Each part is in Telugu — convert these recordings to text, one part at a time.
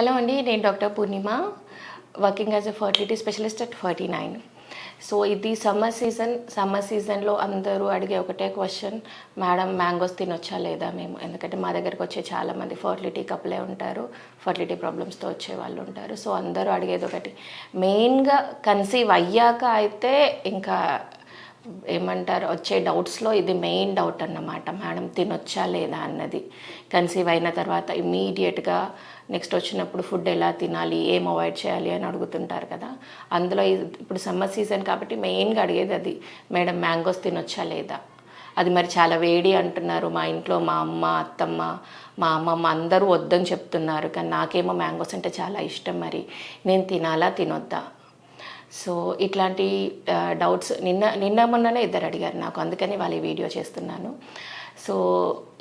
హలో అండి నేను doctor Purnima working as a fertility specialist at forty nine. So ఇది సమ్మర్ సీజన్ సమ్మర్ సీజన్లో అందరూ అడిగే ఒకటే క్వశ్చన్ మేడం మ్యాంగోస్ తినొచ్చా లేదా మేము? ఎందుకంటే మా దగ్గరకు వచ్చే చాలామంది ఫర్టిలిటీ కప్పులే ఉంటారు ఫర్టిలిటీ ప్రాబ్లమ్స్తో వచ్చే వాళ్ళు ఉంటారు. సో అందరూ అడిగేది ఒకటి మెయిన్గా కన్సీవ్ అయ్యాక అయితే ఇంకా ఏమంటారు వచ్చే డౌట్స్లో ఇది మెయిన్ డౌట్ అన్నమాట. మేడం తినొచ్చా లేదా? అన్నది. కన్సీవ్ అయిన తర్వాత ఇమీడియట్గా నెక్స్ట్ వచ్చినప్పుడు ఫుడ్ ఎలా తినాలి ఏం అవాయిడ్ చేయాలి అని అడుగుతుంటారు కదా. అందులో ఇప్పుడు సమ్మర్ సీజన్ కాబట్టి మెయిన్గా అడిగేది అది. మేడం మ్యాంగోస్ తినొచ్చా లేదా? అది మరి చాలా వేడి అంటున్నారు. మా ఇంట్లో మా అమ్మ అత్తమ్మ మా అమ్మమ్మ అందరూ వద్దని చెప్తున్నారు. కానీ నాకేమో మ్యాంగోస్ అంటే చాలా ఇష్టం మరి. నేను తినాలా తినొద్దా? సో ఇట్లాంటి డౌట్స్ నిన్న నిన్న మొన్ననే ఇద్దరు అడిగారు నాకు. అందుకని వాళ్ళ ఈ వీడియో చేస్తున్నాను. సో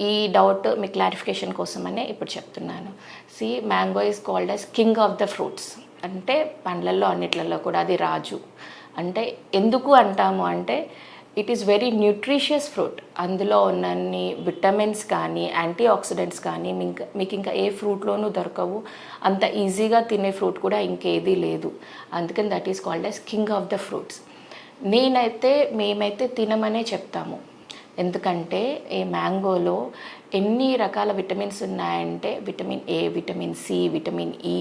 ఈ డౌట్ మీ క్లారిఫికేషన్ కోసమనే ఇప్పుడు చెప్తున్నాను. See mango is called as king of the fruits అంటే పండ్లల్లో అన్నిట్లలో కూడా అది రాజు. అంటే ఎందుకు అంటాము అంటే it is very nutritious fruit అందులో ఉన్నన్ని విటమిన్స్ కానీ యాంటీ ఆక్సిడెంట్స్ కానీ మీకు మీకు ఇంకా ఏ ఫ్రూట్లోనూ దొరకవు. అంత ఈజీగా తినే ఫ్రూట్ కూడా ఇంకేదీ లేదు. అందుకని that is called as king of the fruits నేనైతే మేమైతే తినమనే చెప్తాము. ఎందుకంటే ఈ మ్యాంగోలో ఎన్ని రకాల విటమిన్స్ ఉన్నాయంటే vitamin A vitamin C vitamin E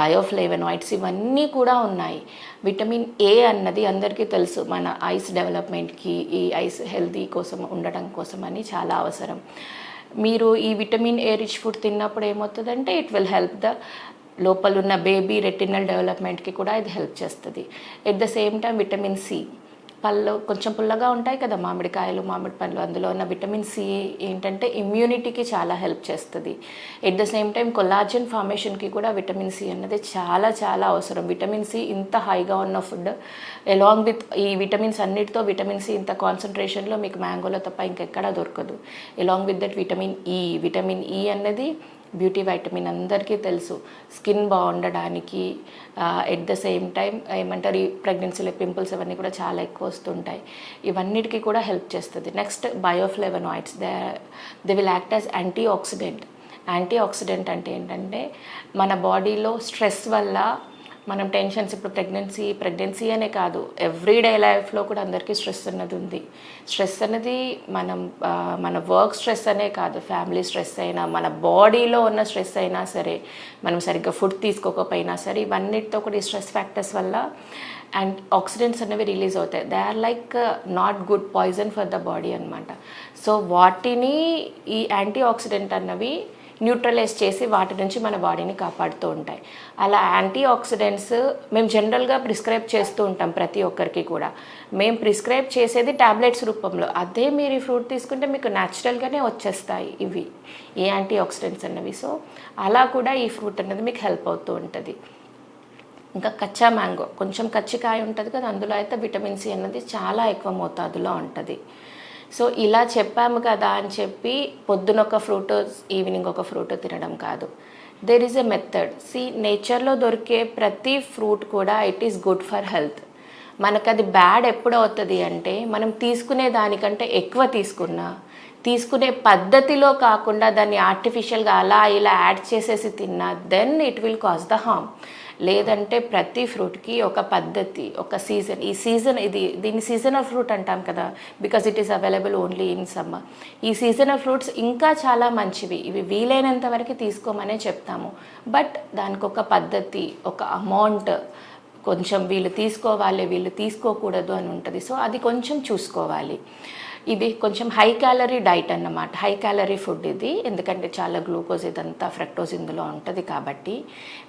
bioflavonoids ఇవన్నీ కూడా ఉన్నాయి. విటమిన్ ఏ అన్నది అందరికీ తెలుసు. మన ఐస్ డెవలప్మెంట్కి ఈ ఐస్ హెల్తీ కోసం ఉండడం కోసం అని చాలా అవసరం. మీరు ఈ విటమిన్ ఏ రిచ్ ఫుడ్ తిన్నప్పుడు ఏమవుతుందంటే ఇట్ విల్ హెల్ప్ ద లోపల ఉన్న బేబీ రెటినల్ డెవలప్మెంట్కి కూడా ఇది హెల్ప్ చేస్తుంది. At the same time vitamin C. పళ్ళు కొంచెం పుల్లగా ఉంటాయి కదా మామిడికాయలు మామిడి పండ్లు అందులో ఉన్న విటమిన్ సి ఏంటంటే ఇమ్యూనిటీకి చాలా హెల్ప్ చేస్తుంది. At the same time collagen ఫార్మేషన్కి కూడా విటమిన్ సి అన్నది చాలా చాలా అవసరం. విటమిన్ సి ఇంత హైగా ఉన్న ఫుడ్ అలాంగ్ విత్ ఈ విటమిన్స్ అన్నిటితో విటమిన్ సి ఇంత కాన్సన్ట్రేషన్లో మీకు మ్యాంగోలో తప్ప ఇంకెక్కడా దొరకదు. Along with that vitamin E vitamin E అన్నది బ్యూటీ వైటమిన్ అందరికీ తెలుసు. స్కిన్ బాగుండడానికి ఎట్ ద సేమ్ టైం ఏమంటారు ఈ ప్రెగ్నెన్సీలో పింపుల్స్ అవన్నీ కూడా చాలా ఎక్కువ వస్తుంటాయి. ఇవన్నిటికీ కూడా హెల్ప్ చేస్తుంది. Next bioflavonoids they they will act as antioxidant antioxidant అంటే ఏంటంటే మన బాడీలో స్ట్రెస్ వల్ల మనం టెన్షన్స్ ఇప్పుడు ప్రెగ్నెన్సీ ప్రెగ్నెన్సీ అనే కాదు ఎవ్రీడే లైఫ్లో కూడా అందరికీ స్ట్రెస్ అన్నది ఉంది. స్ట్రెస్ అనేది మనం మన వర్క్ స్ట్రెస్ అనే కాదు ఫ్యామిలీ స్ట్రెస్ అయినా మన బాడీలో ఉన్న స్ట్రెస్ అయినా సరే మనం సరిగ్గా ఫుడ్ తీసుకోకపోయినా సరే ఇవన్నిటితో కూడా ఈ స్ట్రెస్ ఫ్యాక్టర్స్ వల్ల అండ్ ఆక్సిడెంట్స్ అనేవి రిలీజ్ అవుతాయి. They are like not good poison for the body అనమాట సో వాటిని ఈ యాంటీ ఆక్సిడెంట్ అన్నవి న్యూట్రలైజ్ చేసి వాటి నుంచి మన బాడీని కాపాడుతూ ఉంటాయి. అలా యాంటీ ఆక్సిడెంట్స్ మేము జనరల్గా ప్రిస్క్రైబ్ చేస్తూ ఉంటాం ప్రతి ఒక్కరికి కూడా. మేము ప్రిస్క్రైబ్ చేసేది టాబ్లెట్స్ రూపంలో. అదే మీరు ఈ ఫ్రూట్ తీసుకుంటే మీకు న్యాచురల్గానే వచ్చేస్తాయి ఇవి. ఈ యాంటీ ఆక్సిడెంట్స్ అన్నవి. సో అలా కూడా ఈ ఫ్రూట్ అనేది మీకు హెల్ప్ అవుతూ ఉంటుంది. ఇంకా కచ్చా మ్యాంగో. కొంచెం కచ్చికాయ ఉంటుంది కదా అందులో అయితే విటమిన్ సి అన్నది చాలా ఎక్కువ మోతాదులో ఉంటుంది. సో ఇలా చెప్పాము కదా అని చెప్పి పొద్దున ఒక ఫ్రూట్ ఈవినింగ్ ఒక ఫ్రూట్ తినడం కాదు. There is a method C నేచర్లో దొరికే ప్రతి ఫ్రూట్ కూడా it is good for health మనకు అది బ్యాడ్ ఎప్పుడు అవుతుంది అంటే మనం తీసుకునే దానికంటే ఎక్కువ తీసుకున్నా తీసుకునే పద్ధతిలో కాకుండా దాన్ని ఆర్టిఫిషియల్గా అలా ఇలా యాడ్ చేసేసి తిన్నా then it will cause the harm లేదంటే ప్రతి ఫ్రూట్కి ఒక పద్ధతి ఒక సీజన్. ఈ సీజన్ ఇది దీన్ని సీజనల్ ఫ్రూట్ అంటాం కదా because it is available only in summer. ఈ సీజనల్ ఫ్రూట్స్ ఇంకా చాలా మంచివి. ఇవి వీలైనంత వరకు తీసుకోమనే చెప్తాము. బట్ దానికి ఒక పద్ధతి ఒక అమౌంట్ కొంచెం వీళ్ళు తీసుకోవాలి వీళ్ళు తీసుకోకూడదు అని ఉంటుంది. సో అది కొంచెం చూసుకోవాలి. ఇది కొంచెం హై క్యాలరీ డైట్ అన్నమాట. హై క్యాలరీ ఫుడ్ ఇది. ఎందుకంటే చాలా గ్లూకోజ్ ఇదంతా ఫ్రక్టోజ్ ఇందులో ఉంటుంది కాబట్టి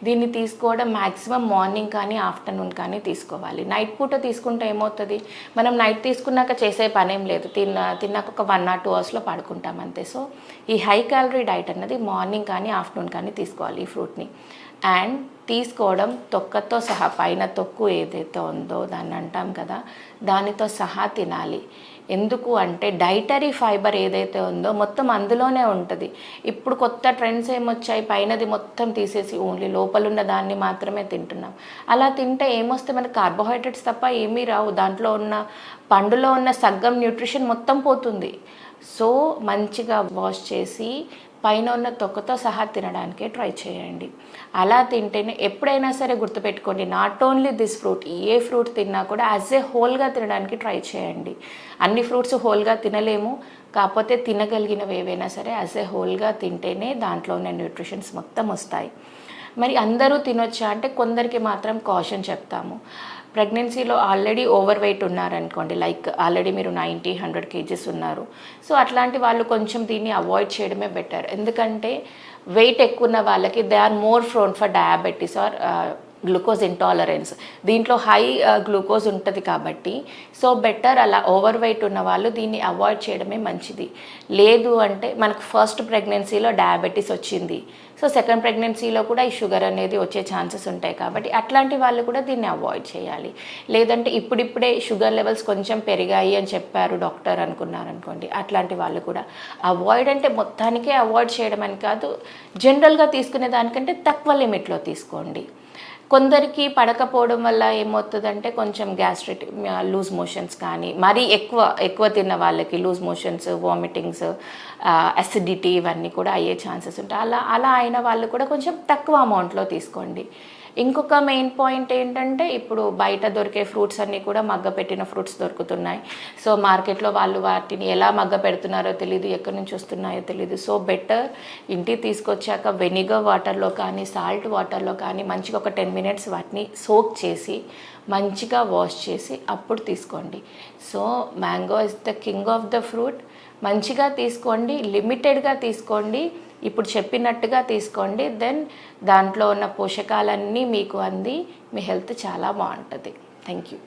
దీన్ని తీసుకోవడం మ్యాక్సిమం మార్నింగ్ కానీ ఆఫ్టర్నూన్ కానీ తీసుకోవాలి. నైట్ పూట తీసుకుంటే ఏమవుతుంది? మనం నైట్ తీసుకున్నాక చేసే పనేం లేదు. తిన్న తిన్నాక ఒక వన్ ఆర్ టూ అవర్స్లో పడుకుంటాం అంతే. సో ఈ హై క్యాలరీ డైట్ అన్నది మార్నింగ్ కానీ ఆఫ్టర్నూన్ కానీ తీసుకోవాలి ఈ ఫ్రూట్ని అండ్ తీసుకోవడం తొక్కతో సహా పైన తొక్కు ఏదైతే ఉందో దాన్ని అంటాం కదా దానితో సహా తినాలి. ఎందుకు అంటే డైటరీ ఫైబర్ ఏదైతే ఉందో మొత్తం అందులోనే ఉంటుంది. ఇప్పుడు కొత్త ట్రెండ్స్ ఏమొచ్చాయి? పైనది మొత్తం తీసేసి ఓన్లీ లోపల ఉన్న దాన్ని మాత్రమే తింటున్నాం. అలా తింటే ఏమొస్తే మనకి కార్బోహైడ్రేట్స్ తప్ప ఏమీ రావు. దాంట్లో ఉన్న పండులో ఉన్న సగ్గం న్యూట్రిషన్ మొత్తం పోతుంది. సో మంచిగా వాష్ చేసి పైన ఉన్న తొక్కతో సహా తినడానికే ట్రై చేయండి. అలా తింటేనే ఎప్పుడైనా సరే గుర్తుపెట్టుకోండి నాట్ ఓన్లీ దిస్ ఫ్రూట్ ఏ ఫ్రూట్ తిన్నా కూడా యాజ్ ఏ హోల్గా తినడానికి ట్రై చేయండి. అన్ని ఫ్రూట్స్ హోల్గా తినలేము కాకపోతే తినగలిగినవి ఏవైనా సరే యాజ్ ఏ హోల్గా తింటేనే దాంట్లో ఉన్న న్యూట్రిషన్స్ మొత్తం వస్తాయి. మరి అందరూ తినొచ్చా? అంటే కొందరికి మాత్రం కాషన్ చెప్తాము. ప్రెగ్నెన్సీలో ఆల్రెడీ ఓవర్ వెయిట్ ఉన్నారనుకోండి లైక్ ఆల్రెడీ మీరు నైంటీ హండ్రెడ్ కేజీస్ ఉన్నారు. సో అట్లాంటి వాళ్ళు కొంచెం దీన్ని అవాయిడ్ చేయడమే బెటర్ ఎందుకంటే వెయిట్ ఎక్కువ ఉన్న వాళ్ళకి they are more prone for diabetes or glucose intolerance దీంట్లో హై గ్లూకోజ్ ఉంటుంది కాబట్టి సో బెటర్ అలా ఓవర్ వెయిట్ ఉన్న వాళ్ళు దీన్ని అవాయిడ్ చేయడమే మంచిది. లేదు అంటే మనకు ఫస్ట్ ప్రెగ్నెన్సీలో డయాబెటీస్ వచ్చింది. సో సెకండ్ ప్రెగ్నెన్సీలో కూడా ఈ షుగర్ అనేది వచ్చే ఛాన్సెస్ ఉంటాయి కాబట్టి అట్లాంటి వాళ్ళు కూడా దీన్ని అవాయిడ్ చేయాలి. లేదంటే ఇప్పుడిప్పుడే షుగర్ లెవెల్స్ కొంచెం పెరిగాయి అని చెప్పారు డాక్టర్ అనుకున్నారు అనుకోండి అట్లాంటి వాళ్ళు కూడా. అవాయిడ్ అంటే మొత్తానికే అవాయిడ్ చేయడం అని కాదు జనరల్గా తీసుకునే దానికంటే తక్కువ లిమిట్లో తీసుకోండి. కొందరికి పడకపోవడం వల్ల ఏమవుతుందంటే కొంచెం గ్యాస్ట్రిక్ లూజ్ మోషన్స్ కానీ మరీ ఎక్కువ ఎక్కువ తిన్న వాళ్ళకి లూజ్ మోషన్స్ వామిటింగ్స్ అసిడిటీ ఇవన్నీ కూడా అయ్యే ఛాన్సెస్ ఉంటాయి. అలా అలా అయిన వాళ్ళు కూడా కొంచెం తక్కువ అమౌంట్లో తీసుకోండి. ఇంకొక మెయిన్ పాయింట్ ఏంటంటే ఇప్పుడు బయట దొరికే ఫ్రూట్స్ అన్నీ కూడా మగ్గ పెట్టిన ఫ్రూట్స్ దొరుకుతున్నాయి. సో మార్కెట్లో వాళ్ళు వాటిని ఎలా మగ్గ పెడుతున్నారో తెలియదు ఎక్కడి నుంచి వస్తున్నాయో తెలియదు సో బెటర్ ఇంటికి తీసుకొచ్చాక వెనిగర్ వాటర్లో కానీ సాల్ట్ వాటర్లో కానీ మంచిగా ఒక టెన్ మినిట్స్ వాటిని సోక్ చేసి మంచిగా వాష్ చేసి అప్పుడు తీసుకోండి. So mango is the king of the fruit మంచిగా తీసుకోండి లిమిటెడ్గా తీసుకోండి ఇప్పుడు చెప్పినట్టుగా తీసుకోండి దెన్ దాంట్లో ఉన్న పోషకాలన్నీ మీకు అంది మీ హెల్త్ చాలా బాగుంటుంది. Thank you